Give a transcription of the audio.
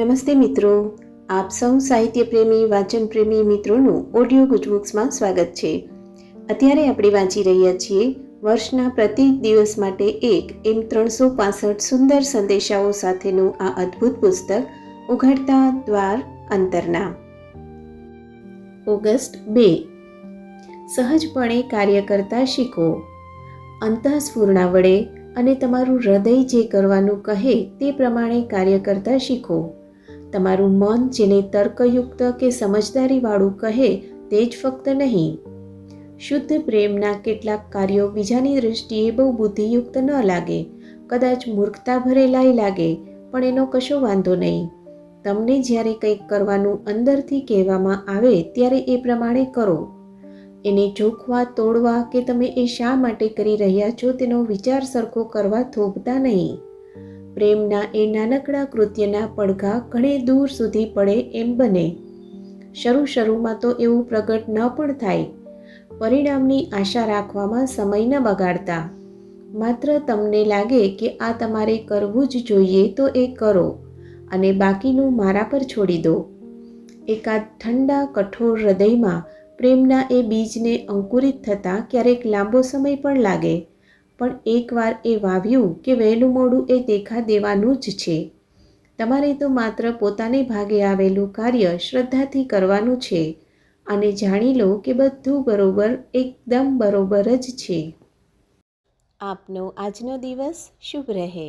નમસ્તે મિત્રો. આપ સૌ સાહિત્ય પ્રેમી વાંચન પ્રેમી મિત્રોનું ઓડિયો ગુજબુક્સમાં સ્વાગત છે. અત્યારે આપણે વાંચી રહ્યા છીએ વર્ષના પ્રત્યેક દિવસ માટે એક એમ ત્રણસો પાસઠ સુંદર સંદેશાઓ સાથેનું આ અદ્ભુત પુસ્તક, ઉઘડતા દ્વાર અંતરના. ઓગસ્ટ બે. સહજપણે કાર્ય કરતા શીખો. અંતઃસ્ફૂર્ણા વડે અને તમારું હૃદય જે કરવાનું કહે તે પ્રમાણે કાર્ય કરતા શીખો. તમારું મન જેને તર્કયુક્ત કે સમજદારીવાળું કહે તે જ ફક્ત નહીં. શુદ્ધ પ્રેમના કેટલાક કાર્યો બીજાની દૃષ્ટિએ બહુ બુદ્ધિયુક્ત ન લાગે, કદાચ મૂર્ખતા ભરેલાય લાગે, પણ એનો કશો વાંધો નહીં. તમને જ્યારે કંઈક કરવાનું અંદરથી કહેવામાં આવે ત્યારે એ પ્રમાણે કરો. એને જોખવા, તોડવા કે તમે એ શા માટે કરી રહ્યા છો તેનો વિચાર સરખો કરવા થોભતા નહીં. પ્રેમના એ નાનકડા કૃત્યના પડઘા ઘણે દૂર સુધી પડે એમ બને. શરૂ શરૂમાં તો એવું પ્રગટ ન પણ થાય. પરિણામની આશા રાખવામાં સમય ન બગાડતા. માત્ર તમને લાગે કે આ તમારે કરવું જ જોઈએ તો એ કરો અને બાકીનું મારા પર છોડી દો. એકાદ ઠંડા, કઠોર હૃદયમાં પ્રેમના એ બીજને અંકુરિત થતાં ક્યારેક લાંબો સમય પણ લાગે. પણ એકવાર એ વાવ્યું કે વહેલું મોડું એ દેખા દેવાનું જ છે. તમારે તો માત્ર પોતાને ભાગે આવેલું કાર્ય શ્રદ્ધાથી કરવાનું છે અને જાણી લો કે બધું બરોબર એકદમ બરોબર જ છે. આપનો આજનો દિવસ શુભ રહે.